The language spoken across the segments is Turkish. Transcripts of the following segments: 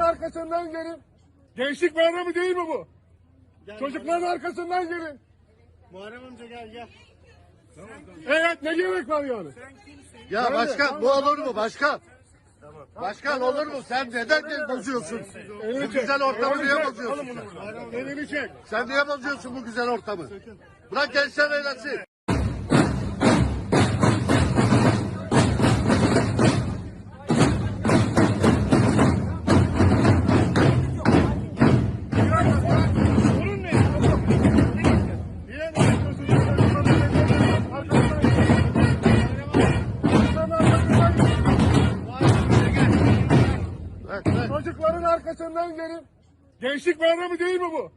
arkasından gelin. Gençlik bayramı değil mi bu? Gel Çocukların arkasından gelin. Muharrem amca gel gel. Evet ne gerek var yani? Ya Nerede? başkan bu olur mu başkan? Başkan olur mu? Sen neden bozuyorsun? Elini Bu çek. güzel ortamı niye bozuyorsun? Elini çek. Sen niye bozuyorsun bu güzel ortamı? Bırak gençler eğlensin. Çocukların arkasından gelin. Gençlik bayramı değil mi bu?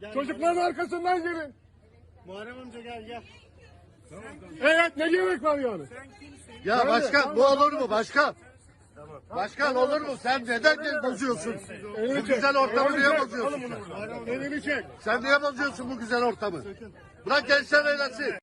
Gel Çocukların arkasından gelin. Muharrem amca gel gel. Evet ne gerek var yani? Ya başkan bu olur mu başkan? Başkan olur mu? Sen neden bozuyorsun? Bu güzel ortamı niye bozuyorsun? Elini çek. Sen niye bozuyorsun bu güzel ortamı? Bırak gençler eğlensin.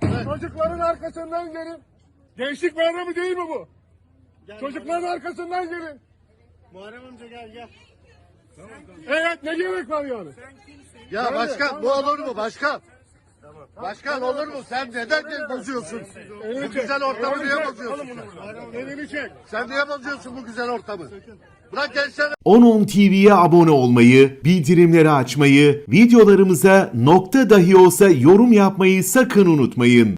Bırak, bırak. Çocukların arkasından gelin. Gençlik bayramı değil mi bu? Gel Çocukların arkasından gelin. Muharrem amca gel gel. Evet ne gerek var yani? Ya başkan bu olur mu başkan? Başkan olur mu? Sen neden bozuyorsun? Elini Bu güzel ortamı niye bozuyorsun? Çek. Sen niye bozuyorsun bu güzel ortamı? Bırak gençler 10.10 TV'ye abone olmayı, bildirimleri açmayı, videolarımıza nokta dahi olsa yorum yapmayı sakın unutmayın.